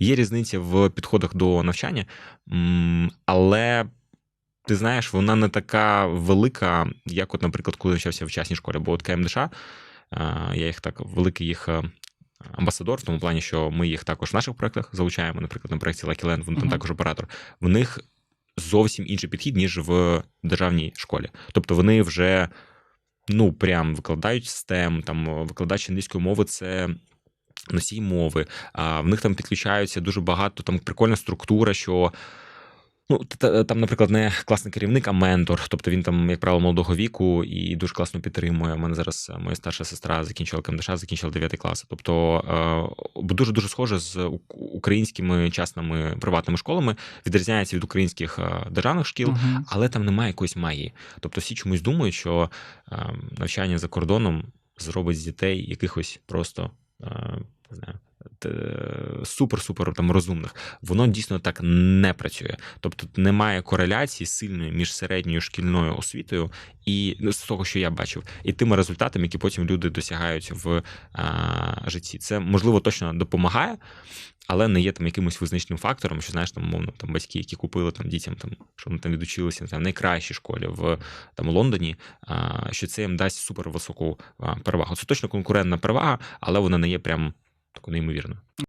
Є різниця в підходах до навчання, але ти знаєш, вона не така велика, як, от, наприклад, коли навчався в частній школі. Бо от КМДШ, е, я їх так великий їх. е, Амбасадор в тому плані, що ми їх також в наших проектах залучаємо. Наприклад, на проєкті Lucky Land, вони там Мгм. також оператор. В них зовсім інший підхід, ніж в державній школі. Тобто вони вже ну прям викладають STEM, там викладач англійської мови це. Носій мови, а в них там підключаються дуже багато, там прикольна структура, що ну, там, наприклад, не класний керівник, а ментор. Тобто він там, як правило, молодого віку і дуже класно підтримує. У мене зараз е, моя старша сестра закінчила КМДШ, закінчила 9 клас. Тобто е, дуже дуже схоже з українськими частними приватними школами, відрізняється від українських е, державних шкіл Мгм. але там немає якоїсь магії. Тобто всі чомусь думають, що е, навчання за кордоном зробить з дітей якихось просто Um, no. Супер-супер там розумних, воно дійсно так не працює. Тобто немає кореляції сильної між середньою шкільною освітою і ну, з того, що я бачив, і тими результатами, які потім люди досягають в а, житті. Це можливо точно допомагає, але не є там якимось визначним фактором, що знаєш, там умовно там батьки, які купили там дітям, там що вони там відучилися там в найкращій школі в там Лондоні, а, що це їм дасть супер високу а, перевагу. Це точно конкурентна перевага, але вона не є прям такою неймовірною.